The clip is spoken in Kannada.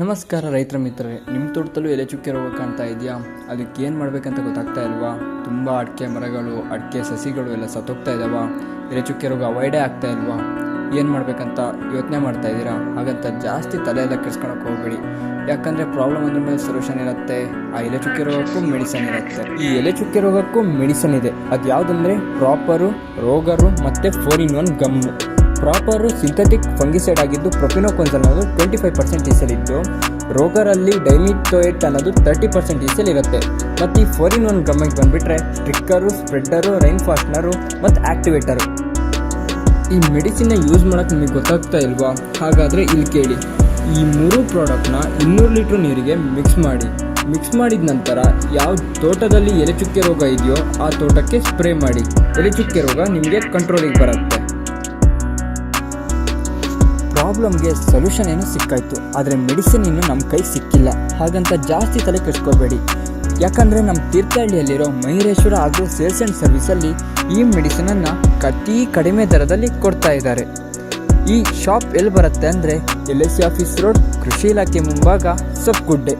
ನಮಸ್ಕಾರ ರೈತರ ಮಿತ್ರರೇ ನಿಮ್ಮ ತೋಟದಲ್ಲೂ ಎಲೆ ಚುಕ್ಕೆ ರೋಗ ಕಾಣ್ತಾ ಇದೆಯಾ? ಅದಕ್ಕೆ ಏನು ಮಾಡಬೇಕಂತ ಗೊತ್ತಾಗ್ತಾ ಇಲ್ವಾ? ತುಂಬ ಅಡಿಕೆ ಮರಗಳು, ಅಡಿಕೆ ಸಸಿಗಳು ಎಲ್ಲ ಸತ್ತೋಗ್ತಾ ಇದ್ದಾವ ಎಲೆ ಚುಕ್ಕೆ ರೋಗ ಅವಾಯ್ಡೇ ಆಗ್ತಾ ಇಲ್ವಾ? ಏನು ಮಾಡಬೇಕಂತ ಯೋಚನೆ ಮಾಡ್ತಾ ಇದ್ದೀರಾ? ಹಾಗಂತ ಜಾಸ್ತಿ ತಲೆ ಎಲ್ಲ ಕೆಡ್ಸ್ಕೊಳಕ್ಕೆ ಹೋಗಬೇಡಿ. ಯಾಕಂದರೆ ಪ್ರಾಬ್ಲಮ್ ಅಂದ್ರ ಮೇಲೆ ಸೊಲ್ಯೂಷನ್ ಇರುತ್ತೆ. ಆ ಎಲೆ ಚುಕ್ಕೆ ರೋಗಕ್ಕೂ ಮೆಡಿಸನ್ ಇರುತ್ತೆ. ಈ ಎಲೆ ಚುಕ್ಕೆ ರೋಗಕ್ಕೂ ಮೆಡಿಸನ್ ಇದೆ. ಅದು ಯಾವುದಂದ್ರೆ ಪ್ರಾಪರು ರೋಗರು ಮತ್ತು ಫೋರ್ ಇನ್ ಒನ್ ಗಮ್ಮು. ಪ್ರಾಪರು ಸಿಂಥೆಟಿಕ್ ಫಂಗಿಸೈಡ್ ಆಗಿದ್ದು ಪ್ರೊಪಿನೋಕೊನ್ಸಲ್ ಅನ್ನೋದು ಟ್ವೆಂಟಿ ಫೈವ್ ಪರ್ಸೆಂಟ್ ಇಸಲಿದ್ದು ರೋಗರಲ್ಲಿ ಡೈಮಿಟೋಯೆಟ್ ಅನ್ನೋದು ತರ್ಟಿ ಪರ್ಸೆಂಟ್ ಇಸಲಿರುತ್ತೆ ಮತ್ತು ಈ ಫೋರ್ ಇನ್ ಒನ್ ಗಮ್ಮಿಗೆ ಬಂದುಬಿಟ್ರೆ ಸ್ಟ್ರಿಕ್ಕರು ಸ್ಪ್ರೆಡ್ಡರು, ರೈನ್ ಫಾಸ್ಟ್ನರು ಮತ್ತು ಆ್ಯಕ್ಟಿವೇಟರು ಈ ಮೆಡಿಸಿನ್ನ ಯೂಸ್ ಮಾಡೋಕ್ಕೆ ನಿಮಗೆ ಗೊತ್ತಾಗ್ತಾ ಇಲ್ವಾ? ಹಾಗಾದರೆ ಇಲ್ಲಿ ಕೇಳಿ. ಈ ಮೂರು ಪ್ರಾಡಕ್ಟ್ನ ಇನ್ನೂರು ಲೀಟ್ರ್ ನೀರಿಗೆ ಮಿಕ್ಸ್ ಮಾಡಿ. ಮಿಕ್ಸ್ ಮಾಡಿದ ನಂತರ ಯಾವ ತೋಟದಲ್ಲಿ ಎಲೆ ಚುಕ್ಕೆ ರೋಗ ಇದೆಯೋ ಆ ತೋಟಕ್ಕೆ ಸ್ಪ್ರೇ ಮಾಡಿ. ಎಲೆ ಚುಕ್ಕೆ ರೋಗ ನಿಮಗೆ ಕಂಟ್ರೋಲಿಗೆ ಬರುತ್ತೆ. ಪ್ರಾಬ್ಲಮ್ಗೆ ಸೊಲ್ಯೂಷನ್ ಏನು ಸಿಕ್ಕಾಯ್ತು, ಆದರೆ ಮೆಡಿಸಿನ್ ಇನ್ನೂ ನಮ್ಮ ಕೈ ಸಿಕ್ಕಿಲ್ಲ. ಹಾಗಂತ ಜಾಸ್ತಿ ತಲೆ ಕೆಡಿಸ್ಕೋಬೇಡಿ. ಯಾಕಂದರೆ ನಮ್ಮ ತೀರ್ಥಹಳ್ಳಿಯಲ್ಲಿರೋ ಮಹಿರೇಶ್ವರ ಹಾಗೂ ಸೇಲ್ಸ್ ಆ್ಯಂಡ್ ಸರ್ವಿಸಲ್ಲಿ ಈ ಮೆಡಿಸಿನನ್ನು ಅತಿ ಕಡಿಮೆ ದರದಲ್ಲಿ ಕೊಡ್ತಾ ಇದ್ದಾರೆ. ಈ ಶಾಪ್ ಎಲ್ಲಿ ಬರುತ್ತೆ ಅಂದರೆ L S C office road, ಕೃಷಿ ಇಲಾಖೆ ಮುಂಭಾಗ ಸೊಪ್ಪುಗುಡ್ಡೆ